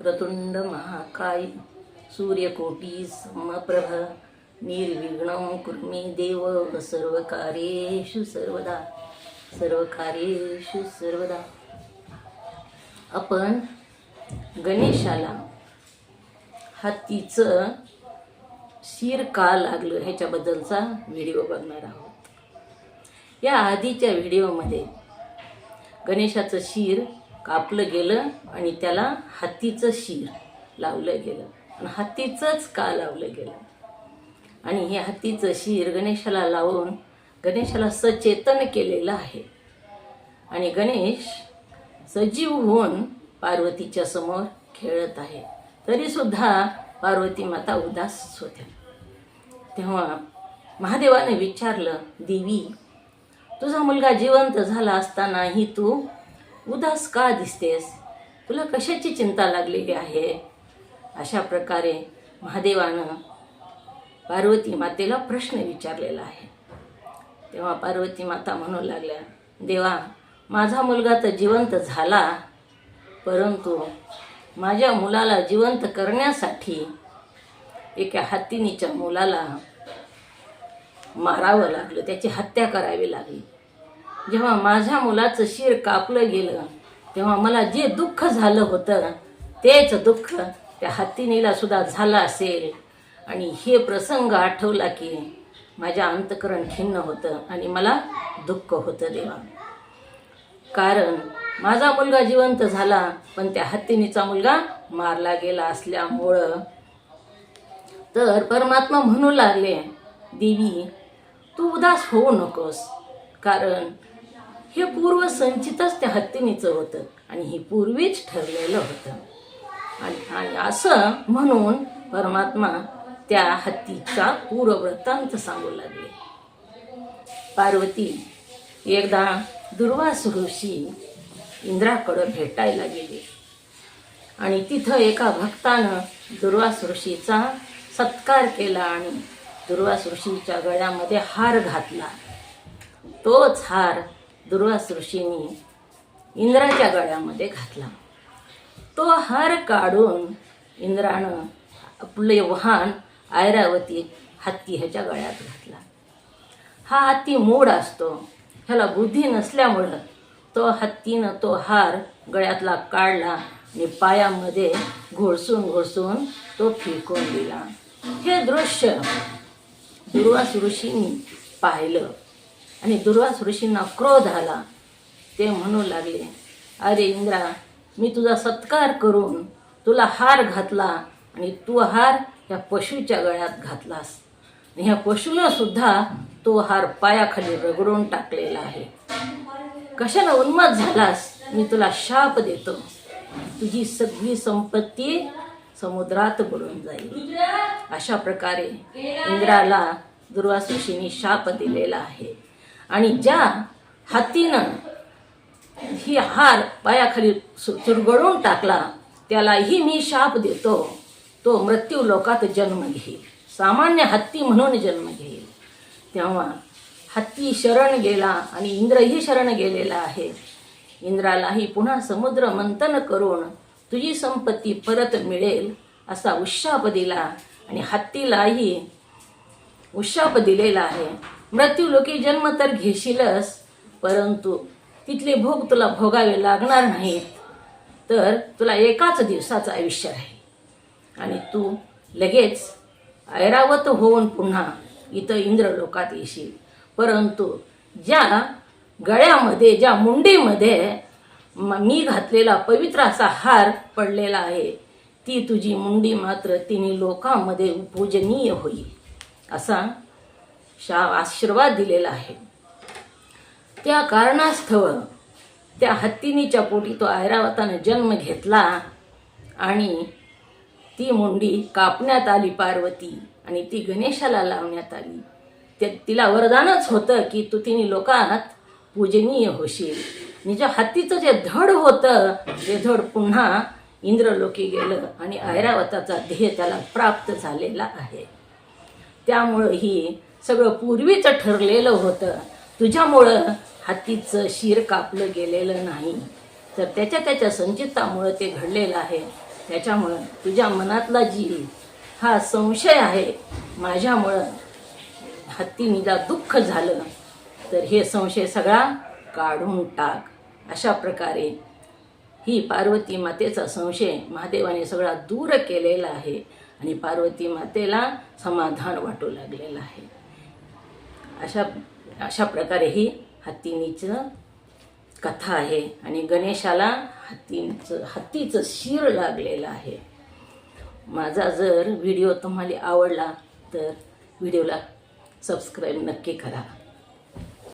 प्रतुंड महाकाय सूर्यकोटी समप्रभ निर्विघ्न कुर्मे देव सर्वकार्येषु सर्वदा सर्वकार्येषु सर्वदा। आपण गणेशाला हत्तीचं शिर का लागलं ह्याच्याबद्दलचा व्हिडिओ बघणार आहोत. या आधीच्या व्हिडिओमध्ये गणेशाचं शिर कापलं गेलं आणि त्याला हत्तीचं शिर लावलं गेलं. आणि हत्तीचंच का लावलं गेलं? आणि हे हत्तीचं शिर गणेशाला लावून गणेशाला सचेतन केलेलं आहे. आणि गणेश सजीव होऊन पार्वतीच्या समोर खेळत आहे. तरीसुद्धा पार्वती माता उदास होत्या. तेव्हा महादेवाने विचारलं देवी तुझा मुलगा जिवंत झाला असतानाही तू उदास का दिसतेस? तुला कशाची चिंता लागलेली आहे? अशा प्रकारे महादेवानं पार्वती मातेला प्रश्न विचारलेला आहे. तेव्हा पार्वती माता म्हणू लागल्या देवा माझा मुलगा तर जिवंत झाला परंतु माझ्या मुलाला जिवंत करण्यासाठी एका हत्तीनीच्या मुलाला मारावं लागलं. त्याची हत्या करावी लागली. जेव्हा माझ्या मुलाचं शिर कापलं गेलं तेव्हा मला जे दुःख झालं होतं तेच दुःख त्या हत्तीनीला सुद्धा झालं असेल. आणि हे प्रसंग आठवला की माझ्या अंतकरण खिन्न होतं आणि मला दुःख होतं देवा. कारण माझा मुलगा जिवंत झाला पण त्या हत्तीनीचा मुलगा मारला गेला असल्यामुळं. तर परमात्मा म्हणू लागले देवी तू उदास होऊ नकोस. कारण हे पूर्व संचितच त्या हत्तीनीचं होतं. आणि हे पूर्वीच ठरलेलं होतं. आणि आणि असं म्हणून परमात्मा त्या हत्तीचा पूर्ववृत्तांत सांगू लागले. पार्वती एकदा दुर्वास ऋषी इंद्राकडं भेटायला गेली. आणि तिथं एका भक्तानं दुर्वास ऋषीचा सत्कार केला आणि दुर्वास ऋषीच्या गळ्यामध्ये हार घातला. तोच हार दुर्वास ऋषींनी इंद्राच्या गळ्यामध्ये घातला. तो हार काढून इंद्रानं आपले वाहन ऐरावती हत्ती ह्याच्या गळ्यात घातला. हा हत्ती मूड असतो. ह्याला बुद्धी नसल्यामुळं तो हत्तीनं तो हार गळ्यातला काढला आणि पायामध्ये घोळसून घोळसून तो फेकून दिला. हे दृश्य दुर्वास ऋषींनी पाहिलं. आणि दुर्वास ऋषींना क्रोध आला. ते म्हणू लागले अरे इंद्रा मी तुझा सत्कार करून तुला हार घातला आणि तू हार या पशूच्या गळ्यात घातलास. आणि ह्या पशूनं सुद्धा तो हार पायाखाली रगडून टाकलेला आहे. कशाला उन्माद झालास? मी तुला शाप देतो. तुझी सगळी संपत्ती समुद्रात बुडून जाईल. अशा प्रकारे इंद्राला दुर्वास ऋषींनी शाप दिलेला आहे. आणि ज्या हत्तीनं ही हार पायाखाली सु- चुरगळून टाकला त्यालाही मी शाप देतो. तो मृत्यू लोकात जन्म घेईल. सामान्य हत्ती म्हणून जन्म घेईल. तेव्हा हत्ती शरण गेला आणि इंद्रही शरण गेलेला आहे. इंद्रालाही पुन्हा समुद्र मंथन करून तुझी संपत्ती परत मिळेल असा उशाप दिला आणि हत्तीलाही उशाप दिलेला आहे. मृत्यू लोके जन्म तर घेशीलच परंतु तिथले भोग तुला भोगावे लागणार नाहीत. तर तुला एकाच दिवसाचं आयुष्य आहे आणि तू लगेच ऐरावत होऊन पुन्हा इथं इंद्रलोकात येशील. परंतु ज्या गळ्यामध्ये ज्या मुंडीमध्ये मी घातलेला पवित्र असा हार पडलेला आहे ती तुझी मुंडी मात्र तिन्ही लोकांमध्ये पूजनीय होईल. असा शा आशीर्वाद दिलेला आहे. त्या कारणास्तव त्या हत्तीनीच्या पोटी तो ऐरावतानं जन्म घेतला आणि ती मुंडी कापण्यात आली पार्वती आणि ती गणेशाला लावण्यात आली. ते तिला वरदानच होतं की तू तिने लोकात पूजनीय होशील. निज हत्तीचं जे धड होतं ते धड पुन्हा इंद्रलोकी गेलं आणि ऐरावताचा ध्येय त्याला प्राप्त झालेला आहे. त्यामुळं ही सगळं पूर्वीच ठरलेलं होतं. तुझ्यामुळं हत्तीचं शिर कापलं गेलेलं नाही. तर त्याच्या त्याच्या संचितामुळं ते घडलेलं आहे. त्याच्यामुळं तुझ्या मनातला जी हा संशय आहे. माझ्यामुळं हत्तीनीला दुःख झालं. तर हे संशय सगळा काढून टाक. अशा प्रकारे ही पार्वती मातेचा संशय महादेवाने सगळा दूर केलेला आहे आणि पार्वती मातेला समाधान वाटू लागलेलं आहे. अशा अशा प्रकारे ही हत्तीनीचं कथा आहे. आणि गणेशाला हत्तींचं हत्तीचं शिर लागलेलं आहे. माझा जर व्हिडिओ तुम्हाला आवडला तर व्हिडिओला सबस्क्राईब नक्की करा.